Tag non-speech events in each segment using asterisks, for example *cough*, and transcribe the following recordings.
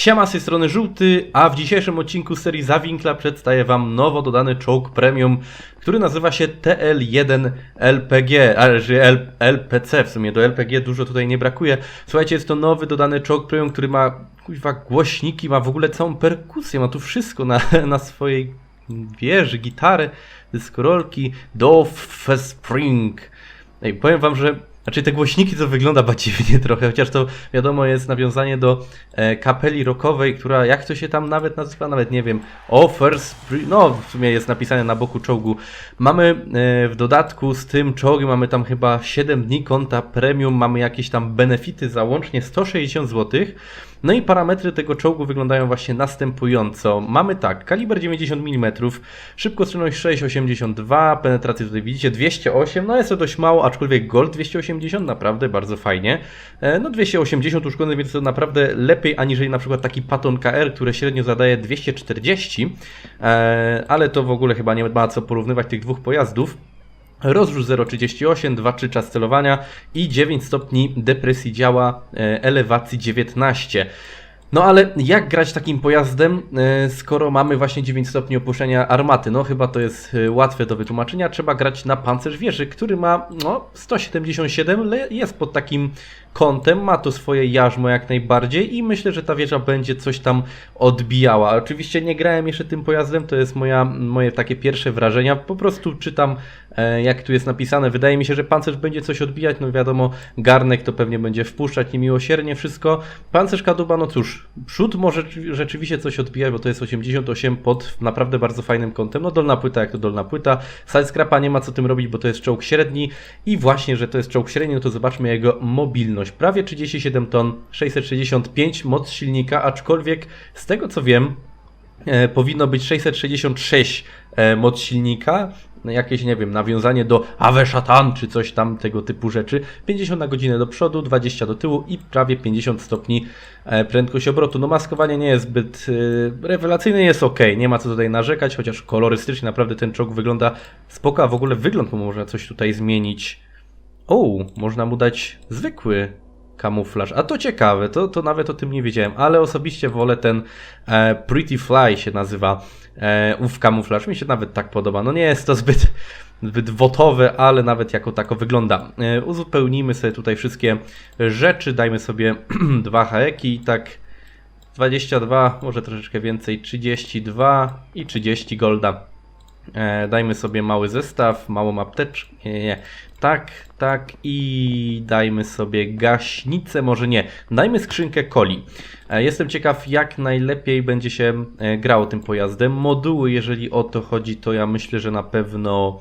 Siema z tej strony Żółty, a w dzisiejszym odcinku serii Zawinkla przedstawię Wam nowo dodany czołg premium, który nazywa się TL1 LPG, L, LPC w sumie, do LPG dużo tutaj nie brakuje. Słuchajcie, jest to nowy dodany czołg premium, który ma kuźwa głośniki, ma w ogóle całą perkusję, ma tu wszystko na, *laughs* na swojej wieży, gitarę, dyskorolki, do Spring. Ej, powiem Wam, że znaczy te głośniki to wygląda badziwnie *laughs* trochę, chociaż to wiadomo jest nawiązanie do e, kapeli rockowej, która jak to się tam nawet nazywa, nawet nie wiem, Offers, no w sumie jest napisane na boku czołgu. Mamy e, w dodatku z tym czołgiem, mamy tam chyba 7 dni konta premium, mamy jakieś tam benefity za łącznie 160 zł. No i parametry tego czołgu wyglądają właśnie następująco. Mamy tak, kaliber 90 mm, szybkostrzelność 6,82, penetrację tutaj widzicie 208, no jest to dość mało, aczkolwiek Gold 280 naprawdę bardzo fajnie. E, No 280 uszkodzeń, więc to naprawdę lepiej aniżeli na przykład taki Patton KR, które średnio zadaje 240, E, ale to w ogóle chyba nie ma co porównywać tych dwóch pojazdów. Rozrusz 0,38, 2,3 czas celowania i 9 stopni depresji działa, e, elewacji 19. No ale jak grać takim pojazdem, e, skoro mamy właśnie 9 stopni opuszczenia armaty? No chyba to jest e, łatwe do wytłumaczenia. Trzeba grać na pancerz wieży, który ma no, 177, ale jest pod takim kątem, ma to swoje jarzmo jak najbardziej i myślę, że ta wieża będzie coś tam odbijała. Oczywiście nie grałem jeszcze tym pojazdem, to jest moja, moje takie pierwsze wrażenia. Po prostu czytam jak tu jest napisane. Wydaje mi się, że pancerz będzie coś odbijać, no wiadomo, garnek to pewnie będzie wpuszczać niemiłosiernie wszystko. Pancerz kadłuba, no cóż, przód może rzeczywiście coś odbijać, bo to jest 88 pod naprawdę bardzo fajnym kątem. No dolna płyta jak to dolna płyta. Sidescrapa nie ma co tym robić, bo to jest czołg średni i właśnie, że to jest czołg średni, no to zobaczmy jego mobilność. Prawie 37 ton, 665 moc silnika, aczkolwiek z tego co wiem, e, powinno być 666 e, moc silnika, jakieś, nie wiem, nawiązanie do Ave Shatan, czy coś tam tego typu rzeczy. 50 na godzinę do przodu, 20 do tyłu i prawie 50 stopni e, prędkość obrotu. No maskowanie nie jest zbyt e, rewelacyjne, jest ok, nie ma co tutaj narzekać, chociaż kolorystycznie naprawdę ten czołg wygląda spoko, a w ogóle wygląd mu można coś tutaj zmienić. O, można mu dać zwykły kamuflaż. A to ciekawe, to, to nawet o tym nie wiedziałem, ale osobiście wolę ten e, Pretty Fly się nazywa e, ów kamuflaż. Mi się nawet tak podoba. No nie jest to zbyt, zbyt wotowe, ale nawet jako tako wygląda. E, uzupełnijmy sobie tutaj wszystkie rzeczy, dajmy sobie *clears throat* dwa haeki i tak 22, może troszeczkę więcej, 32 i 30 golda. E, dajmy sobie mały zestaw, małą apteczkę. Nie, nie. Tak, tak i dajmy sobie gaśnicę, może nie. Dajmy skrzynkę coli. E, jestem ciekaw, jak najlepiej będzie się e, grało tym pojazdem. Moduły, jeżeli o to chodzi, to ja myślę, że na pewno.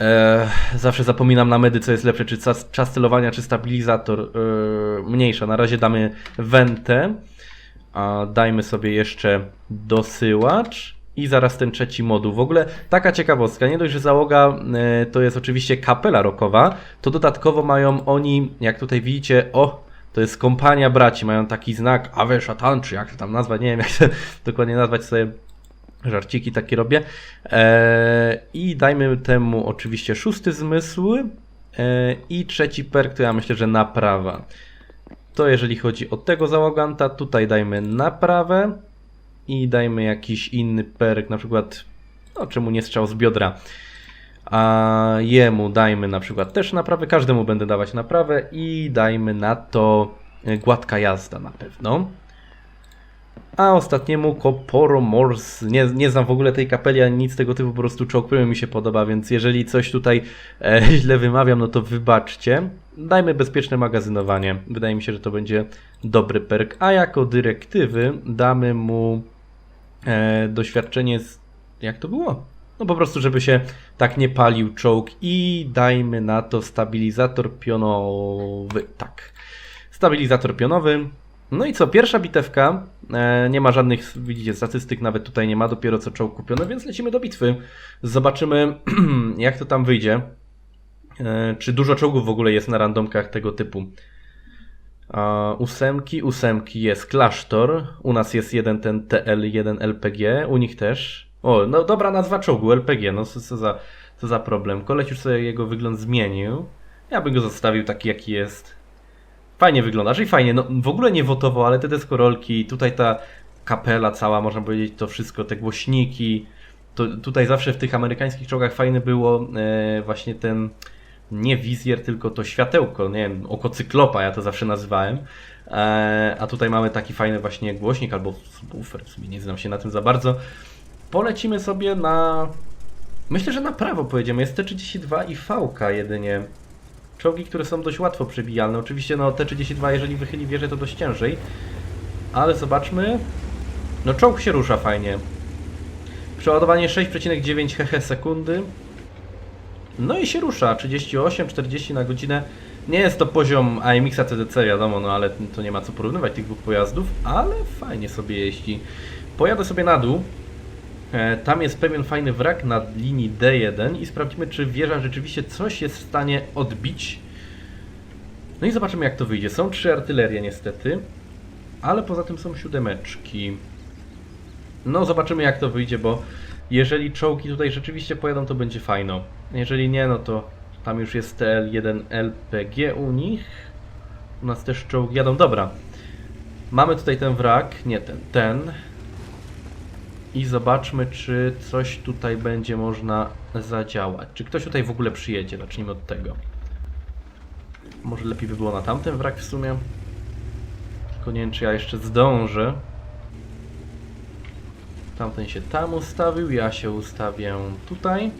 E, zawsze zapominam na medy, co jest lepsze, czy czas, czas celowania, czy stabilizator. E, mniejsza. Na razie damy wentę. A dajmy sobie jeszcze dosyłacz. I zaraz ten trzeci moduł. W ogóle taka ciekawostka, nie dość, że załoga e, to jest oczywiście kapela rockowa, to dodatkowo mają oni, jak tutaj widzicie, o, to jest kompania braci, mają taki znak Ave Shatan, czy jak to tam nazwać, nie wiem *laughs* jak to dokładnie nazwać sobie. Żarciki takie robię. E, I dajmy temu oczywiście szósty zmysł. E, I trzeci perk to ja myślę, że naprawa. To jeżeli chodzi o tego załoganta, tutaj dajmy naprawę i dajmy jakiś inny perk, na przykład, no czemu nie strzał z biodra. A jemu dajmy na przykład też naprawę, każdemu będę dawać naprawę i dajmy na to e, gładka jazda na pewno. A ostatniemu Koporo Mors. Nie, nie znam w ogóle tej kapeli ani nic tego typu, po prostu czołg mi się podoba, więc jeżeli coś tutaj e, *laughs* źle wymawiam, no to wybaczcie. Dajmy bezpieczne magazynowanie. Wydaje mi się, że to będzie dobry perk. A jako dyrektywy damy mu doświadczenie z... Jak to było? No po prostu, żeby się tak nie palił czołg i dajmy na to stabilizator pionowy. Tak. Stabilizator pionowy. No i co, pierwsza bitewka, e, nie ma żadnych, widzicie, statystyk nawet tutaj nie ma, dopiero co czołg kupiony, więc lecimy do bitwy. Zobaczymy, *clears throat* jak to tam wyjdzie. E, czy dużo czołgów w ogóle jest na randomkach tego typu. A, ósemki, ósemki jest klasztor, u nas jest jeden ten TL1 LPG, u nich też. O, no dobra nazwa czołgu, LPG, no co, co, za, co za problem. Koleś już sobie jego wygląd zmienił. Ja bym go zostawił taki jaki jest. Fajnie wygląda, czyli fajnie, no w ogóle nie wotowo, ale te deskorolki, tutaj ta kapela cała, można powiedzieć, to wszystko, te głośniki, to tutaj zawsze w tych amerykańskich czołgach fajny było e, właśnie ten, nie wizjer, tylko to światełko, nie wiem, oko cyklopa, ja to zawsze nazywałem, e, a tutaj mamy taki fajny właśnie głośnik albo subwoofer, w sumie nie znam się na tym za bardzo. Polecimy sobie na, myślę, że na prawo pojedziemy, jest T32 i VK jedynie. Czołgi, które są dość łatwo przebijalne. Oczywiście no T-32, jeżeli wychyli wieżę, to dość ciężej. Ale zobaczmy. No czołg się rusza fajnie. Przeładowanie 6,9 hehe sekundy. No i się rusza. 38-40 na godzinę. Nie jest to poziom AMX-a CDC, wiadomo, no ale to nie ma co porównywać tych dwóch pojazdów, ale fajnie sobie jeździ. Pojadę sobie na dół. E, Tam jest pewien fajny wrak na linii D1 i sprawdzimy, czy wieża rzeczywiście coś jest w stanie odbić. No i zobaczymy, jak to wyjdzie. Są trzy artylerie niestety, ale poza tym są siódemeczki. No, zobaczymy, jak to wyjdzie, bo jeżeli czołgi tutaj rzeczywiście pojadą, to będzie fajno. Jeżeli nie, no to tam już jest TL1 LPG u nich. U nas też czołgi jadą. Dobra. Mamy tutaj ten wrak, nie ten, ten. I zobaczmy, czy coś tutaj będzie można zadziałać. Czy ktoś tutaj w ogóle przyjedzie? Zacznijmy od tego. Może lepiej by było na tamten wrak w sumie. Tylko nie wiem, czy ja jeszcze zdążę. Tamten się tam ustawił, ja się ustawię tutaj.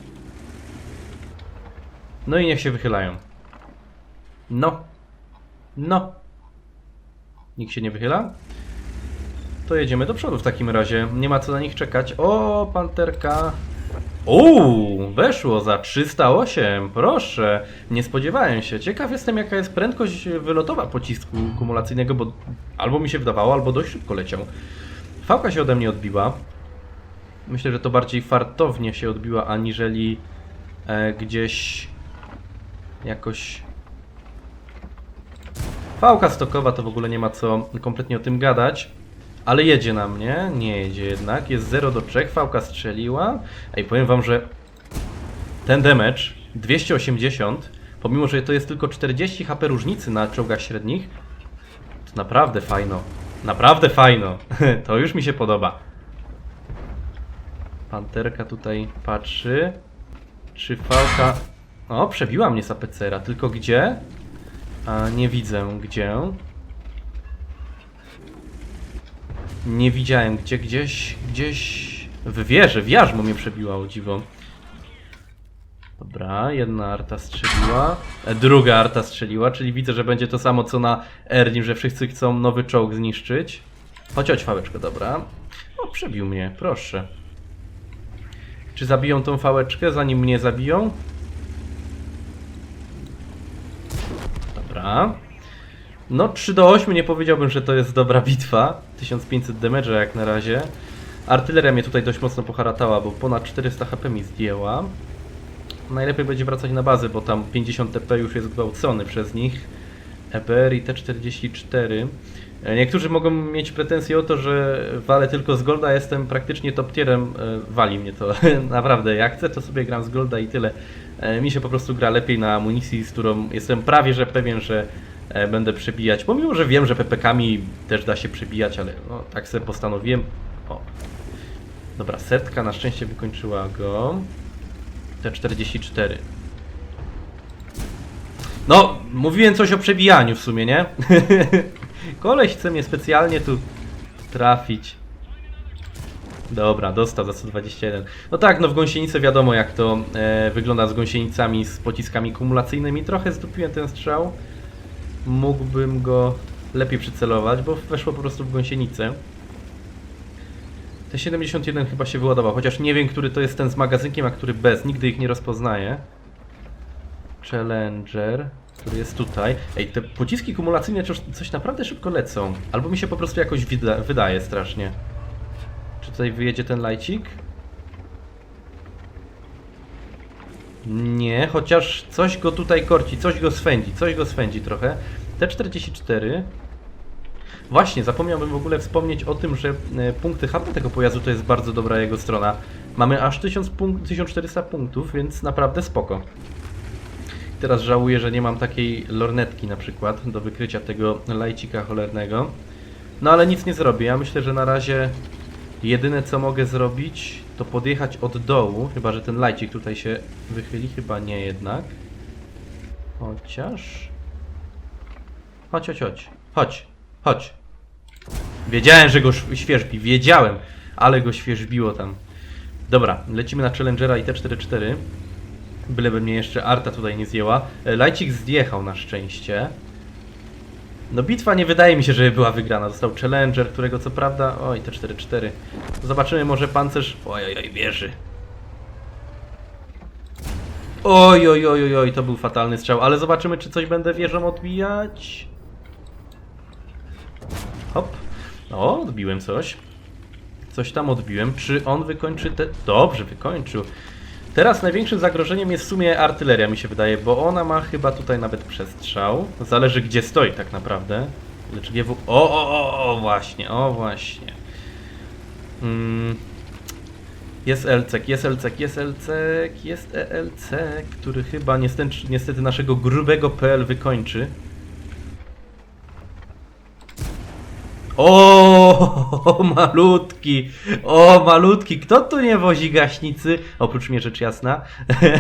No i niech się wychylają. No. No. Nikt się nie wychyla? To jedziemy do przodu w takim razie. Nie ma co na nich czekać. O, panterka. Uuu, weszło za 308. Proszę. Nie spodziewałem się. Ciekaw jestem, jaka jest prędkość wylotowa pocisku kumulacyjnego, bo albo mi się wydawało, albo dość szybko leciał. Fałka się ode mnie odbiła. Myślę, że to bardziej fartownie się odbiła, aniżeli e, gdzieś jakoś Fałka stokowa to w ogóle nie ma co kompletnie o tym gadać. Ale jedzie na mnie, nie jedzie jednak. Jest 0 do 3, fałka strzeliła. Ej, powiem wam, że ten damage 280, pomimo że to jest tylko 40 HP różnicy na czołgach średnich, to naprawdę fajno. Naprawdę fajno. *laughs* to już mi się podoba. Panterka tutaj patrzy. Czy fałka... O, przebiła mnie sapecera, tylko gdzie? A nie widzę gdzie. Nie widziałem gdzie, gdzieś, gdzieś w wieży, w jarzmo mnie przebiła, o dziwo. Dobra, jedna arta strzeliła, e, druga arta strzeliła, czyli widzę, że będzie to samo co na Ernim, że wszyscy chcą nowy czołg zniszczyć. Chodź, chodź, fałeczko, dobra. O, przebił mnie, proszę. Czy zabiją tą fałeczkę, zanim mnie zabiją? Dobra. No 3 do 8 nie powiedziałbym, że to jest dobra bitwa. 1500 damage'a jak na razie. Artyleria mnie tutaj dość mocno poharatała, bo ponad 400 HP mi zdjęła. Najlepiej będzie wracać na bazę, bo tam 50 TP już jest gwałcony przez nich. EBR i T44. Niektórzy mogą mieć pretensje o to, że walę tylko z Golda, jestem praktycznie top tierem, e, wali mnie to *laughs* naprawdę. Jak chcę, to sobie gram z Golda i tyle. E, Mi się po prostu gra lepiej na amunicji, z którą jestem prawie że pewien, że e, będę przebijać. Pomimo, że wiem, że PPK-ami też da się przebijać, ale no, tak sobie postanowiłem. O. Dobra, setka na szczęście wykończyła go. T44. No, mówiłem coś o przebijaniu w sumie, nie? *laughs* Koleś chce mnie specjalnie tu trafić. Dobra, dostał za 121. No tak, no w gąsienicy wiadomo jak to e, wygląda z gąsienicami, z pociskami kumulacyjnymi. Trochę zdupiłem ten strzał. Mógłbym go lepiej przycelować, bo weszło po prostu w gąsienicę. Ten 71 chyba się wyładował, chociaż nie wiem, który to jest ten z magazynkiem, a który bez. Nigdy ich nie rozpoznaję. Challenger, który jest tutaj. Ej, te pociski kumulacyjne coś, naprawdę szybko lecą. Albo mi się po prostu jakoś wyda wydaje strasznie. Czy tutaj wyjedzie ten lajcik? Nie, chociaż coś go tutaj korci, coś go swędzi, coś go swędzi trochę. T44. Właśnie, zapomniałbym w ogóle wspomnieć o tym, że e, punkty HP tego pojazdu to jest bardzo dobra jego strona. Mamy aż 1000 punk 1400 punktów, więc naprawdę spoko. Teraz żałuję, że nie mam takiej lornetki na przykład do wykrycia tego lajcika cholernego. No ale nic nie zrobię. Ja myślę, że na razie jedyne co mogę zrobić to podjechać od dołu, chyba że ten lajcik tutaj się wychyli, chyba nie jednak. Chociaż... Chodź, chodź, chodź. Chodź, chodź. Wiedziałem, że go świeżbi, wiedziałem, ale go świeżbiło tam. Dobra, lecimy na Challengera i T44. Byleby mnie jeszcze Arta tutaj nie zjęła. E, Lajcik zjechał na szczęście. No bitwa nie wydaje mi się, żeby była wygrana. Został Challenger, którego co prawda... Oj, T44. Zobaczymy może pancerz... Oj, oj, oj, wieży. Oj, oj, oj, oj, oj, to był fatalny strzał, ale zobaczymy, czy coś będę wieżą odbijać. Hop. O, odbiłem coś. Coś tam odbiłem. Czy on wykończy te... Dobrze, wykończył. Teraz największym zagrożeniem jest w sumie artyleria, mi się wydaje, bo ona ma chyba tutaj nawet przestrzał. Zależy gdzie stoi tak naprawdę. Lecz GW... O, o, o, o, właśnie, o, właśnie. Mm. Jest Elcek, jest Elcek, jest Elcek, jest ELC, który chyba niestety, niestety naszego grubego PL wykończy. O, *laughs* malutki, o, malutki, kto tu nie wozi gaśnicy? Oprócz mnie rzecz jasna.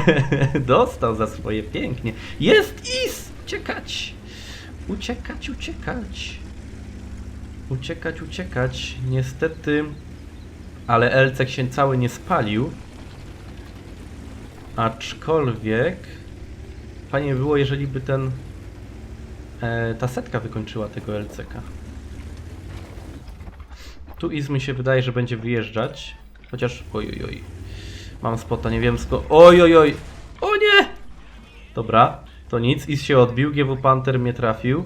*laughs* Dostał za swoje pięknie. Jest is! Uciekać! Uciekać, uciekać. Uciekać, uciekać. Niestety, ale Elcek się cały nie spalił. Aczkolwiek fajnie by było, jeżeli by ten e, ta setka wykończyła tego LCK. Tu Iz mi się wydaje, że będzie wyjeżdżać. Chociaż. Oj, oj, oj. Mam spota, nie wiem skąd. Oj, oj. O nie! Dobra, to nic. Iz się odbił. GW Panther mnie trafił.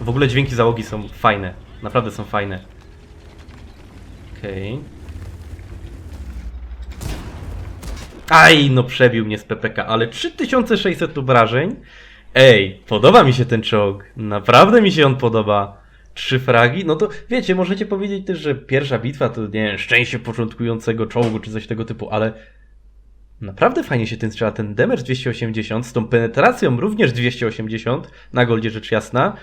W ogóle dźwięki załogi są fajne. Naprawdę są fajne. Okej. Aj, no przebił mnie z PPK, ale 3600 obrażeń. Ej, podoba mi się ten czołg. Naprawdę mi się on podoba. Trzy fragi? No to wiecie, możecie powiedzieć też, że pierwsza bitwa to nie wiem, szczęście początkującego czołgu czy coś tego typu, ale naprawdę fajnie się ten strzela. Ten damage 280 z tą penetracją również 280 na goldzie rzecz jasna.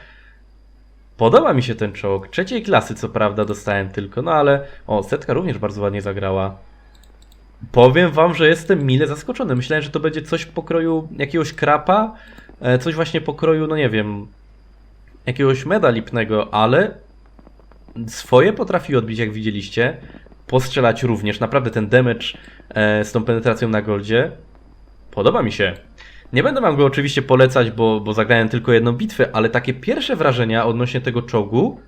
Podoba mi się ten czołg. Trzeciej klasy co prawda dostałem tylko, no ale o, setka również bardzo ładnie zagrała. Powiem wam, że jestem mile zaskoczony. Myślałem, że to będzie coś pokroju jakiegoś krapa, e, coś właśnie pokroju, no nie wiem, jakiegoś meda lipnego, ale swoje potrafi odbić, jak widzieliście. Postrzelać również. Naprawdę ten damage e, z tą penetracją na goldzie podoba mi się. Nie będę wam go oczywiście polecać, bo, bo zagrałem tylko jedną bitwę, ale takie pierwsze wrażenia odnośnie tego czołgu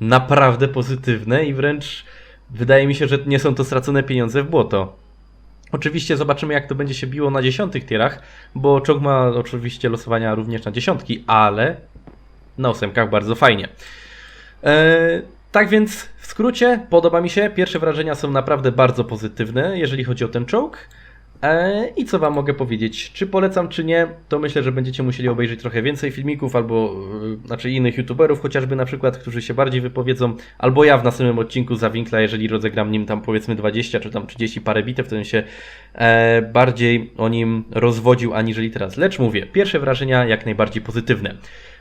naprawdę pozytywne i wręcz wydaje mi się, że nie są to stracone pieniądze w błoto. Oczywiście zobaczymy, jak to będzie się biło na dziesiątych tierach, bo czołg ma oczywiście losowania również na dziesiątki, ale na ósemkach bardzo fajnie. Eee, tak więc w skrócie podoba mi się. Pierwsze wrażenia są naprawdę bardzo pozytywne, jeżeli chodzi o ten czołg. Eee, I co wam mogę powiedzieć? Czy polecam, czy nie? To myślę, że będziecie musieli obejrzeć trochę więcej filmików albo yy, znaczy innych youtuberów, chociażby na przykład, którzy się bardziej wypowiedzą, albo ja w następnym odcinku za Winkla, jeżeli rozegram nim tam powiedzmy 20 czy tam 30 parę bitew, to bym się e, bardziej o nim rozwodził aniżeli teraz. Lecz mówię, pierwsze wrażenia jak najbardziej pozytywne.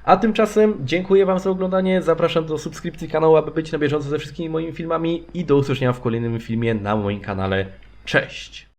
A tymczasem dziękuję Wam za oglądanie, zapraszam do subskrypcji kanału, aby być na bieżąco ze wszystkimi moimi filmami i do usłyszenia w kolejnym filmie na moim kanale. Cześć!